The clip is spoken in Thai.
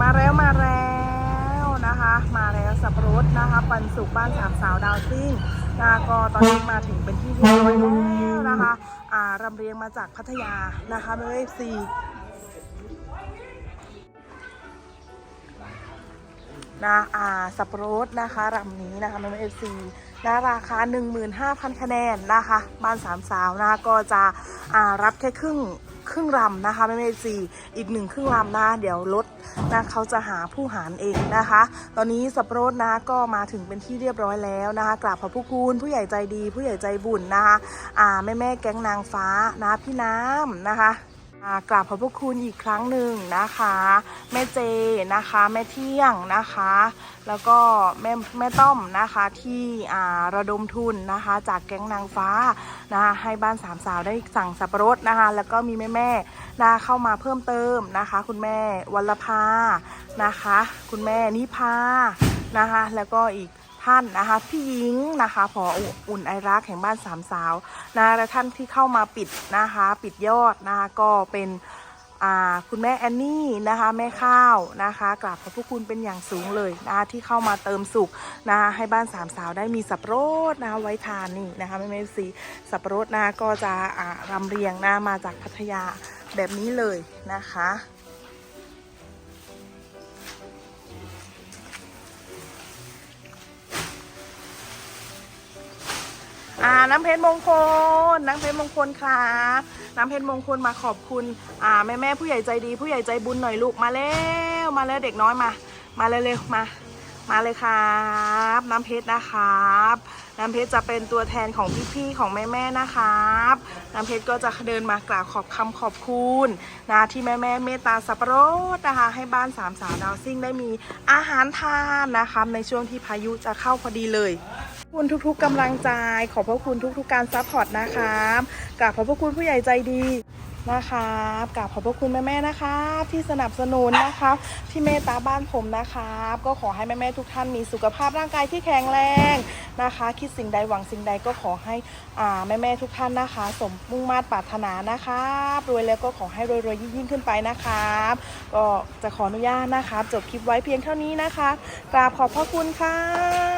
มาแล้วมาแล้วนะคะ มาแล้วสับปะรดนะคะ ปันสุกบ้านสามสาวดาวซิ่งนะก็ตอนนี้มาถึงเป็นที่เรียร้อยแล้วนะคะอ่ารำเรียงมาจากพัทยานะคะเบฟซีนะอ่าสับปะรดนะคะรำนี้นะคะน้เอฟซีนะราคา 15,000 คะแนนนะคะ บ้านสามสาวนะก็จะอ่ารับแค่ครึ่ง ครึ่งรำนะคะแม่เม่ซีอีกหนึ่งครึ่งรำนะ เดี๋ยวรถนะเขาจะหาผู้หารเองนะคะ ตอนนี้สับปะรดนะก็มาถึงเป็นที่เรียบร้อยแล้วนะคะกราบขอบพระคุณผู้ใหญ่ใจดี ผู้ใหญ่ใจบุญนะคะอ่าแม่แม่แก๊งนางฟ้านะพี่น้ำนะคะ กราบขอบพระคุณอีกครั้งหนึ่งนะคะ แม่เจนะคะแม่เที่ยงนะคะ แล้วก็แม่แม่ต้อมนะคะที่ระดมทุนนะคะจากแก๊งนางฟ้านะคะให้บ้านสามสาวได้สั่งสับปะรดนะคะแล้วก็มีแม่แม่ๆนะเข้ามาเพิ่มเติมนะคะ คุณแม่วัลภานะคะ คุณแม่นิพานะคะแล้วก็อีก ท่านนะคะ พี่หญิงนะคะผออุ่นไอรักแห่งบ้านสามสาวนะและท่านที่เข้ามาปิดนะคะ ปิดยอดนะคะก็เป็นคุณแม่แอนนี่นะคะแม่ข้าวนะคะกราบขอบพระคุณเป็นอย่างสูงเลยนะคะที่เข้ามาเติมสุขนะคะให้บ้านสามสาวได้มีสับปะรดนะคะไว้ทานนี่นะคะแม่แม่สีสับปะรดนะก็จะรำเรียงนะมาจากพัทยาแบบนี้เลยนะคะ อ่าน้ำเพชรมงคล น้ำเพชรมงคลครับน้ำเพชรมงคลมาขอบคุณ อ่าแม่แม่ผู้ใหญ่ใจดี ผู้ใหญ่ใจบุญหน่อยลูกมาแล้วมาแล้วเด็กน้อยมา มาเร็วๆมา มาเลยครับ น้ำเพชรนะครับน้ำเพชรจะเป็นตัวแทนของพี่ๆของแม่ๆนะครับ น้ำเพชรก็จะเดินมากล่าวขอบคำขอบคุณนะที่แม่ๆเมตตาสับปะรดนะคะ ให้บ้านสามสาวดาวซิ่งได้มีอาหารทานนะครับในช่วงที่พายุจะเข้าพอดีเลย คุณทุกๆกำลังใจ ขอบพระคุณทุกๆการซัพพอร์ตนะครับกราบขอบพระคุณผู้ใหญ่ใจดีนะครับกราบขอบพระคุณแม่ๆนะครับที่สนับสนุนนะครับ ที่เมตตาบ้านผมนะครับ ก็ขอให้แม่ๆทุกท่านมีสุขภาพร่างกายที่แข็งแรงนะคะ คิดสิ่งใดหวังสิ่งใดก็ขอให้อ่าแม่ๆทุกท่านนะคะ สมมุ่งมา่ปรารถนานะครับรวยแล้วก็ขอให้รวยๆยิ่งๆขึ้นไปนะครับก็จะขออนุญาตนะครับจบคลิปไว้เพียงเท่านี้นะคะกราบขอบพระคุณครับ